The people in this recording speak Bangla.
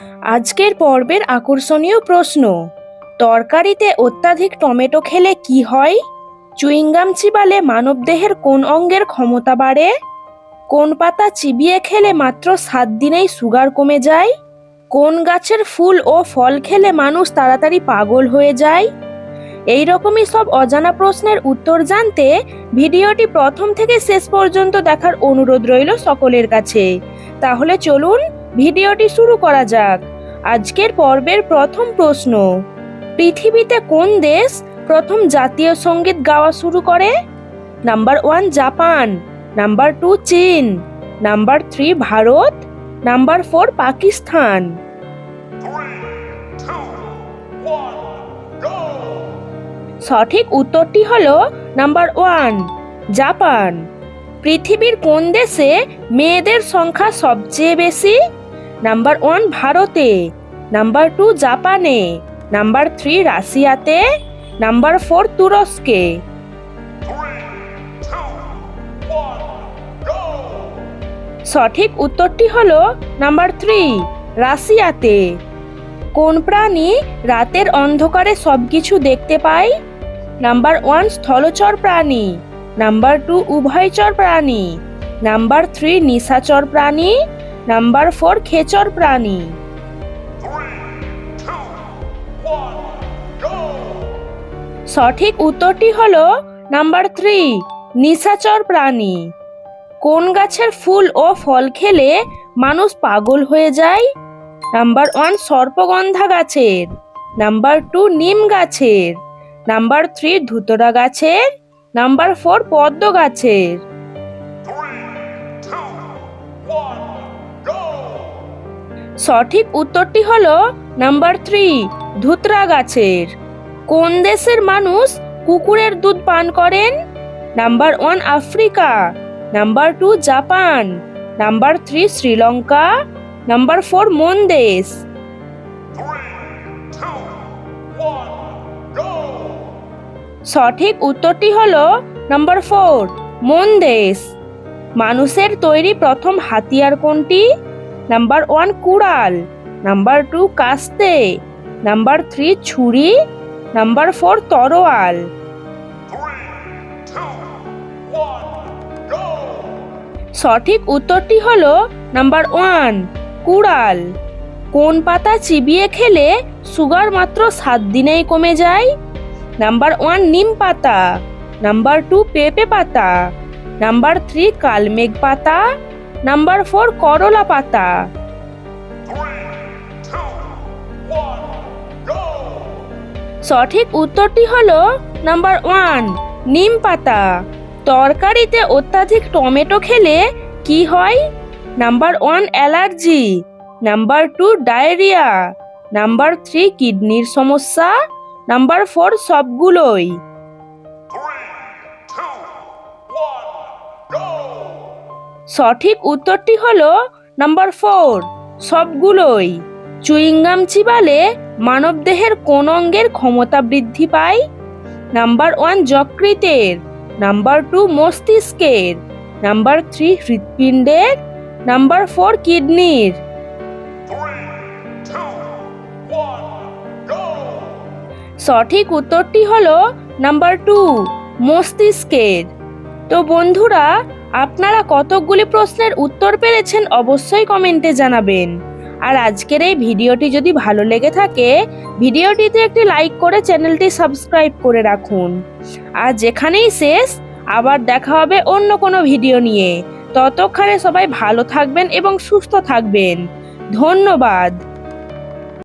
আজকের পর্বের আকর্ষণীয় প্রশ্ন, তরকারিতে অত্যাধিক টমেটো খেলে কি হয়? চুইংগাম চিবালে মানবদেহের কোন অঙ্গের ক্ষমতা বাড়ে? কোন পাতা চিবিয়ে খেলে মাত্র সাত দিনেই সুগার কমে যায়? কোন গাছের ফুল ও ফল খেলে মানুষ তাড়াতাড়ি পাগল হয়ে যায়? এই রকমই সব অজানা প্রশ্নের উত্তর জানতে ভিডিওটি প্রথম থেকে শেষ পর্যন্ত দেখার অনুরোধ রইল সকলের কাছে। তাহলে চলুন ভিডিওটি শুরু করা যাক। আজকের পর্বের প্রথম প্রশ্ন, পৃথিবীতে কোন দেশ প্রথম জাতীয় সংগীত গাওয়া শুরু করে? Number one Japan, number two চীন, number three Bharat, number four Pakistan! সঠিক উত্তরটি হলো নাম্বার ওয়ান, জাপান। পৃথিবীর কোন দেশে মেয়েদের সংখ্যা সবচেয়ে বেশি? নাম্বার ওয়ান ভারতে। নাম্বার টু জাপানে। নাম্বার থ্রি রাশিয়াতে। নাম্বার ফোর তুরস্কে! সঠিক উত্তরটি হল নাম্বার থ্রি রাশিয়াতে। কোন প্রাণী রাতের অন্ধকারে সব কিছু দেখতে পায়? নাম্বার ওয়ান স্থলচর প্রাণী। নাম্বার টু উভয়চর প্রাণী। নাম্বার থ্রি নিশাচর প্রাণী। নাম্বার ফোর খেচর প্রাণী! সঠিক উত্তরটি হল নাম্বার থ্রি নিশাচর প্রাণী কোন গাছের ফুল ও ফল খেলে মানুষ পাগল হয়ে যায়? নাম্বার ওয়ান সর্পগন্ধা গাছের. নাম্বার টু নিম গাছের. নাম্বার থ্রি ধুতরা গাছের. নাম্বার ফোর পদ্ম গাছের. সঠিক উত্তরটি হল নাম্বার থ্রি ধুতরা গাছের কোন দেশের মানুষ কুকুরের দুধ পান করেন? Number one Africa number two Japan number three Sri Lanka number four one, go! সঠিক উত্তরটি হলো নাম্বার ফোর মন দেশ। মানুষের তৈরি প্রথম হাতিয়ার কোনটি? নাম্বার ওয়ান কুড়াল. নাম্বার টু কাস্তে. নাম্বার থ্রি ছুরি. নাম্বার ফোর তরোয়াল! সঠিক উত্তরটি হলো নাম্বার ওয়ান কুড়াল। কোন পাতা চিবিয়ে খেলে সুগার মাত্র সাত দিনেই কমে যায়? নাম্বার ওয়ান নিম পাতা। নাম্বার টু পেঁপে পাতা। নাম্বার থ্রি কালমেঘ পাতা। নাম্বার ফোর করলা পাতা! সঠিক উত্তরটি হলো নাম্বার ওয়ান নিম পাতা। তরকারিতে অত্যাধিক টমেটো খেলে কি হয়? Number one allergy. Number two diarrhoea. Number three কিডনির সমস্যা। নাম্বার ফোর সবগুলোই। সঠিক উত্তরটি হলো নাম্বার ফোর সবগুলোই। চুইংগাম চিবালে মানবদেহের কোন অঙ্গের ক্ষমতা বৃদ্ধি পায়? নাম্বার ওয়ান যকৃতের। নাম্বার টু মস্তিষ্কের। নাম্বার থ্রি হৃৎপিণ্ডের। নাম্বার ফোর কিডনির! সঠিক উত্তরটি হলো নাম্বার টু মস্তিষ্কের। তো বন্ধুরা আপনারা কতকগুলি প্রশ্নের উত্তর পেরেছেন অবশ্যই কমেন্টে জানাবেন। আর আজকের এই ভিডিওটি যদি ভালো লেগে থাকে, ভিডিওটিতে একটি লাইক করে চ্যানেলটি সাবস্ক্রাইব করে রাখুন। আর যেখানেই শেষ, আবার দেখা হবে অন্য কোনো ভিডিও নিয়ে। ততক্ষণে সবাই ভালো থাকবেন এবং সুস্থ থাকবেন। ধন্যবাদ।